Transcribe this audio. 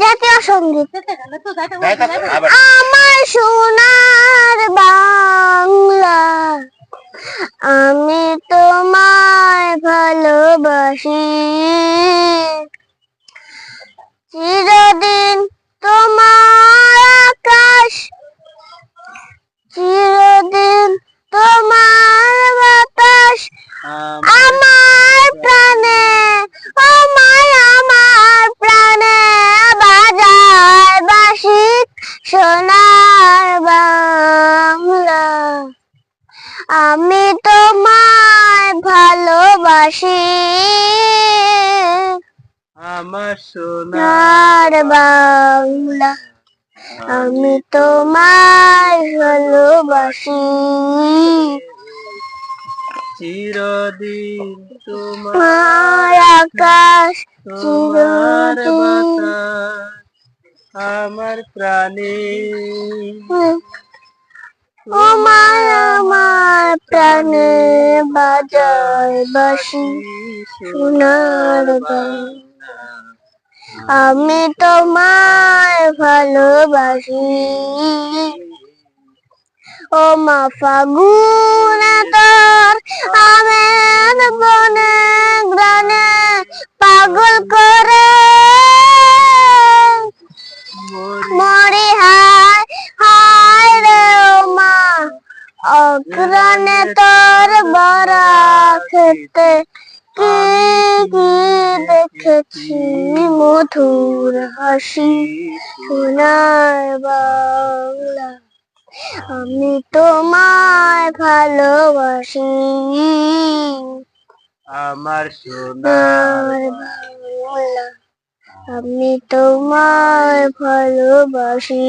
জাতীয় সংগীত। আমার সোনার বাংলা আমি তোমায় ভালোবাসি। চিরদিন তোমায় ভালোবাসি। আমার সোনা সোনার বাংলা। আমি তোমায় ভালোবাসি। চিরদিন তোমার আকাশ তোমার আমার প্রাণে। আমার প্রাণে বাজায় বাসি সোনার আমি তোমায় ভালোবাসি। ও মা ফাগুন তোর আমের বনে গ্রানে পাগল করে। মরি হায় হায় রে ও মা খেতে কি কি দেখেছি মধুর হাসি সোনার বাংলা। আমি তোমায় ভালোবাসি। আমার সোনার বাংলা। আমি তোমায় ভালোবাসি।